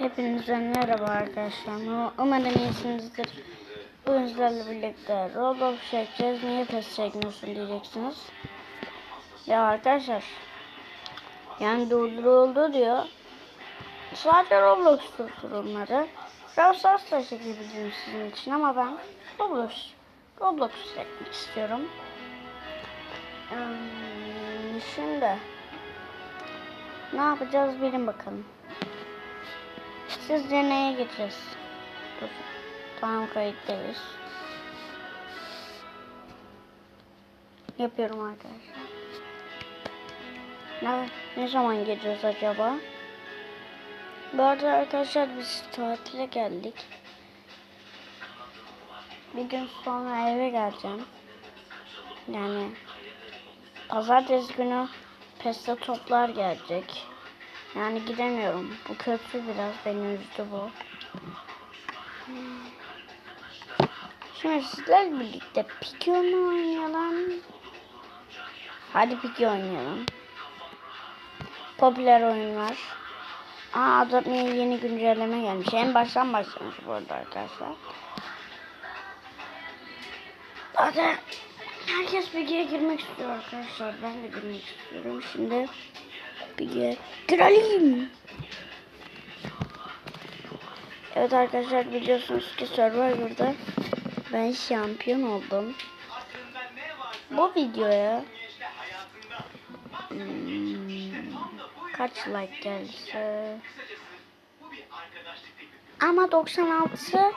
Hepinize merhaba arkadaşlar. Umarım iyisinizdir. Bugün sizlerle birlikte Roblox çekeceğiz. Niye pes çekmiyorsun diyeceksiniz. Ya arkadaşlar. Yani durduruldu diyor. Sadece Roblox durdurulmadı. Brawl Stars da çekebilirim sizin için ama ben Roblox Roblox çekmek istiyorum. Şimdi ne yapacağız bilin bakalım. Sizce neye gideceğiz? Dur. Tamam kayıttayız. Yapıyorum arkadaşlar. Ne, ne zaman gideceğiz acaba? Bu arada arkadaşlar biz tatile geldik. Bir gün sonra eve geleceğim. Yani pazartesi günü peste toplar gelecek. Yani gidemiyorum. Bu kötü biraz beni üzdü bu. Şimdi sizlerle birlikte Piki mu oynayalım? Hadi Piki oynayalım. Popüler oyunlar. Aa Adobe'ye yeni güncelleme gelmiş. En baştan başlamış bu arada arkadaşlar. Zaten herkes Piki'ye girmek istiyor arkadaşlar. Ben de girmek istiyorum. Şimdi Piki'ye girelim. Evet arkadaşlar biliyorsunuz ki Survivor'da ben şampiyon oldum. Bu videoya hmm, kaç like gelirse ama 96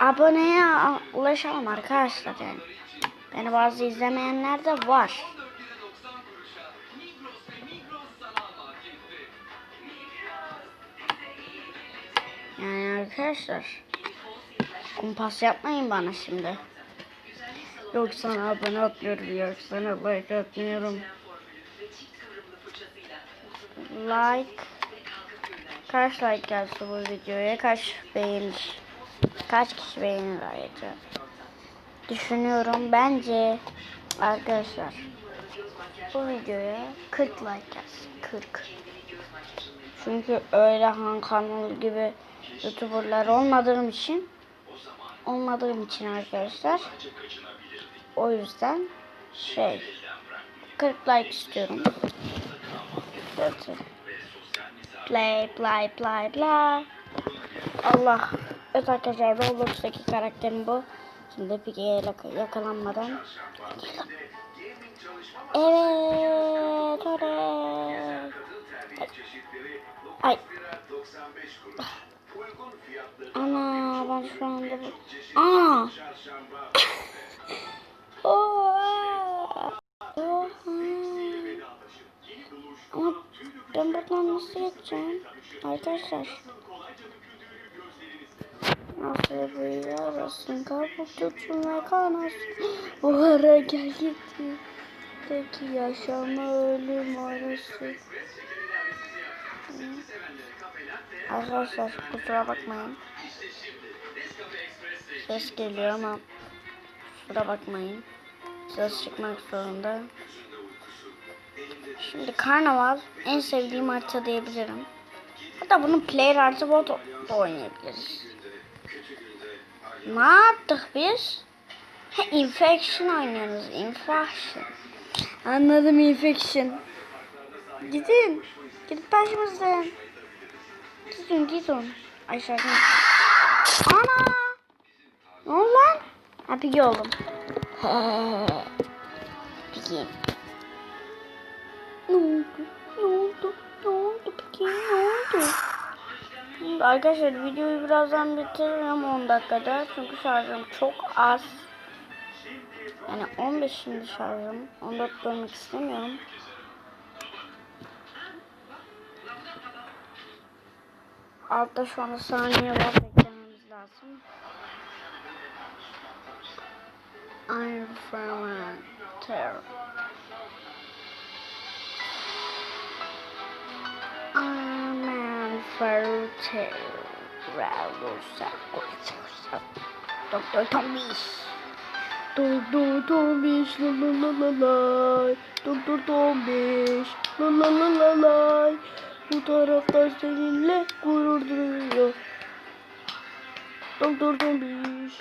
aboneye ulaşalım arkadaşlar yani. Beni bazı izlemeyenler de var. Yani arkadaşlar kumpas yapmayın bana şimdi. Yok sana abone atmıyorum, yok sana like atmıyorum. Like kaç like gelse bu videoya kaç beğenir? Kaç kişi beğenir ayrıca? Düşünüyorum bence arkadaşlar bu videoya 40 like gelsin 40. Çünkü öyle Han kanal gibi youtuberlar olmadığım için olmadığım için arkadaşlar o yüzden şey 40 like istiyorum. Play play play play. Allah. Evet arkadaşlar Roblox'taki karakterim bu. Şimdi Piggy'ye yakalanmadan. Evet. Oraya. Ay. Ana ben şu anda bu. Ana. Oha. Ama ben buradan nasıl geçeceğim? Arkadaşlar. Nasıl kapı tutun ve kanasın. Bu ara gel gitti. Peki yaşama ölüm arası. Arkadaşlar kusura bakmayın. Ses geliyor ama kusura bakmayın. Ses çıkmak zorunda. Şimdi karnaval en sevdiğim harita diyebilirim. Hatta bunun player artı bot da oynayabiliriz. Ne yaptık biz? Ha, infection oynuyoruz. Infection. Anladım infection. Gidin. Gidip başımızdan. Gidin gidin. Aşağıdan. Ana. Ne oldu lan? Ha pigi oldum. Pigi. Ne oldu? Ne oldu? Ne oldu peki? Ne oldu? Arkadaşlar videoyu birazdan bitiririm 10 dakikada. Çünkü şarjım çok az. Yani 15 şimdi şarjım. 14 bölmek istemiyorum. Altta şu anda saniye var. Beklememiz lazım. Terror. Aman Ferte Ravusa Doktor Tombiş Doktor Tombiş la la la la la Doktor Tombiş la la la la la Bu taraftar seninle gurur duyuyor doldurdum bir.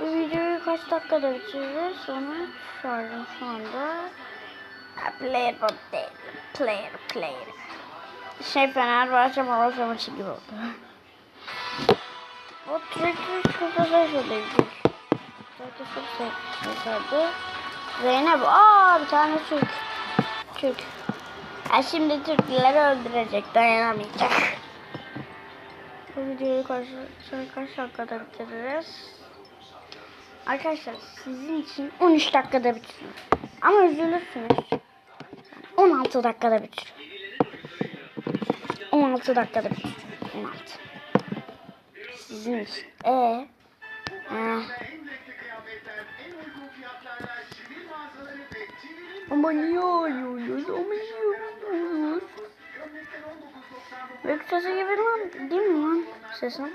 Bu videoyu kaç dakikada bitireceğiz? Sonra şarjım şu anda. Player değil. Player, player. Şey Fenerbahçe Malatya maçı gibi oldu. O sürekli çok güzel şöyle Zaten çok sevdi. Zeynep, aa bir tane Türk. Türk. Ha şimdi Türkleri öldürecek, dayanamayacak. Bu videoyu kaç, kaç dakikada bitiririz? Arkadaşlar sizin için 13 dakikada bitiririm. Ama üzülürsünüz. 16 dakikada bitiririm. 16 dakikada bitiririm. 16. Sizin için. Ee, eh. Ama niye ağlıyoruz? Ama niye ağlıyoruz? Büyük sesi gibi lan. Değil mi lan sesim?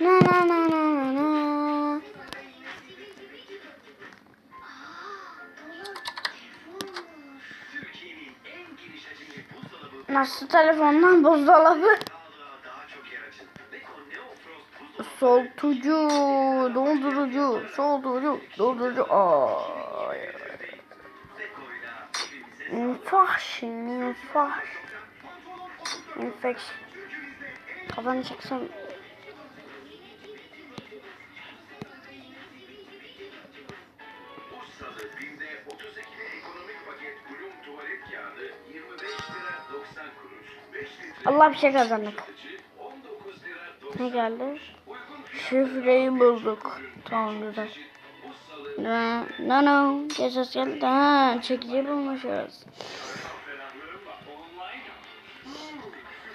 Na na na na na na. Nasıl telefondan buzdolabı? Soğutucu, dondurucu, soğutucu, dondurucu. Ay. Infection, infection. Infection. Kafanı çeksen. Bursa'da binde 32'li ekonomik paket Bloom tuvalet kağıdı 25 lira 90 kuruş. 5 litre Allah bir şey kazandık. alıcı 19 lira 90 Ne geldi? Şifreyi bulduk. Tamam güzel. No, no, no. Cesas geldi. Ha, çekici bulmuşuz.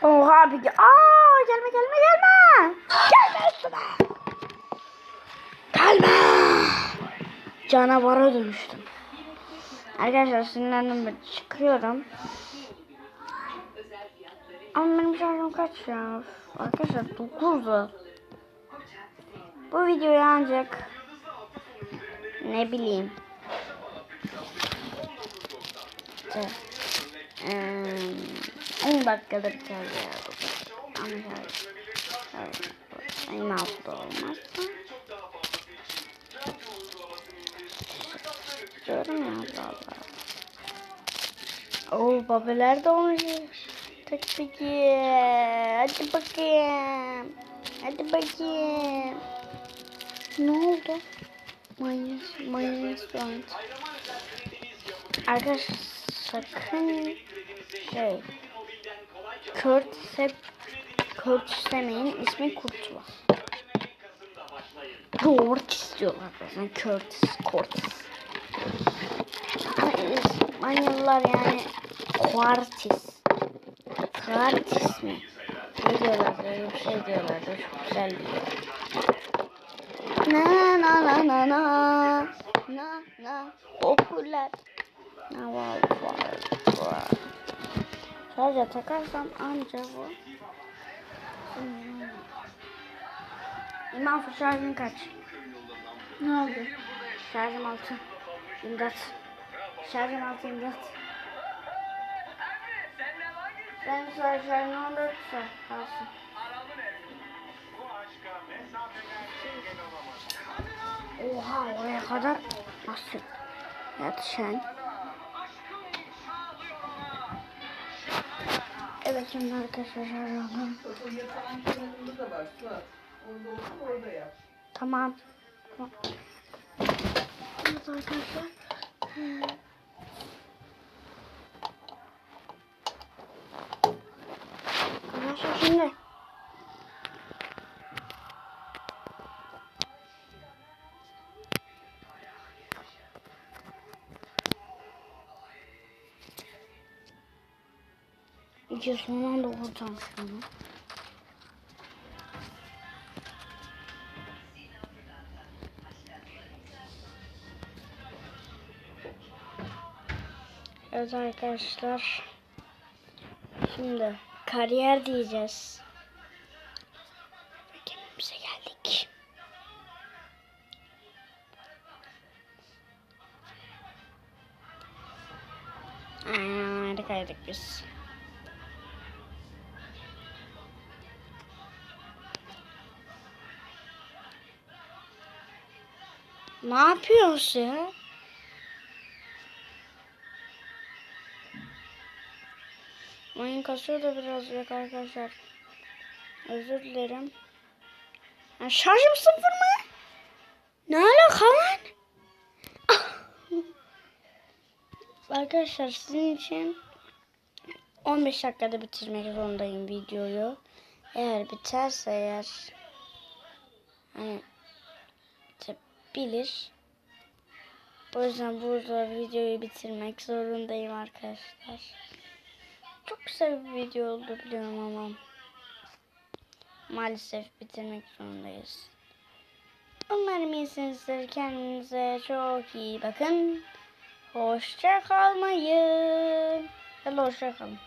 Oha bir Aa gelme gelme gelme. Gelme üstüme. Gelme. Canavara dönüştüm. Arkadaşlar sinirlendim ben çıkıyorum. Ama benim şarjım kaç ya? Arkadaşlar 9'du. Bu videoyu ancak ne bileyim. İşte, eee, 10 dakikada biter ya. Ama En altta olmazsa. Diyorum ya valla. Oo babeler de olmuş. Tak peki. Hadi bakayım. Hadi bakayım. Ne oldu? Mayonez, mayonez soğan. Arkadaşlar sakın şey Kurt Sep Kurt istemeyin ismi Kurtula. Kurt diyorlar bazen Curtis. Ama İspanyollar yani Quartis. Quartis mi? Ne diyorlar böyle bir şey diyorlar da çok güzel diyor. Na na na na na na na popüler. Na var var var. Sadece takarsam anca bu. Hmm. İmam şarjın kaç? Ne oldu? Şarjım altı. İmdat. Şarjım altı imdat. Ben şarj şarjım 14 saat kalsın. Oha oraya kadar nasıl yetişen? Evet şimdi arkadaşlar yap. Tamam. Evet arkadaşlar. Arkadaşlar İki son anda kurtarmış bunu. Evet arkadaşlar. Şimdi kariyer diyeceğiz. Kendimize geldik. Aa, harikaydık biz. Ne yapıyorsun ya? Oyun kasıyor da birazcık arkadaşlar. Özür dilerim. Ya şarjım sıfır mı? Ne alaka lan? arkadaşlar sizin için 15 dakikada bitirmek zorundayım videoyu. Eğer biterse eğer hani bitebilir. O yüzden burada videoyu bitirmek zorundayım arkadaşlar. Çok güzel bir video oldu biliyorum ama maalesef bitirmek zorundayız. Umarım iyisinizdir. Kendinize çok iyi bakın. Hoşça kalmayın. Hadi hoşça kalın.